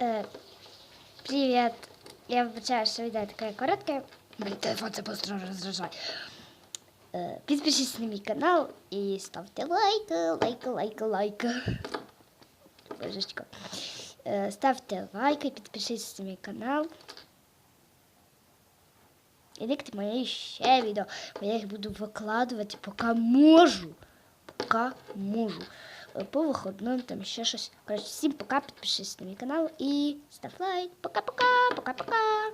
Е, Перший Я вибачаю, що відео таке коротке. Мій телефон це просто роздражає. Е, Підпишись на мій канал і ставте лайки, лайки, лайки, лайки. Божечко. Е, ставте лайки, підпишіться на мій канал. І лікте моє ще відео, бо я їх буду викладувати, поки можу. Поки можу. Е, По виходним там ще щось. Коротше, всім пока, підпишись на мій канал і став лайк. Пока-пока, пока-пока.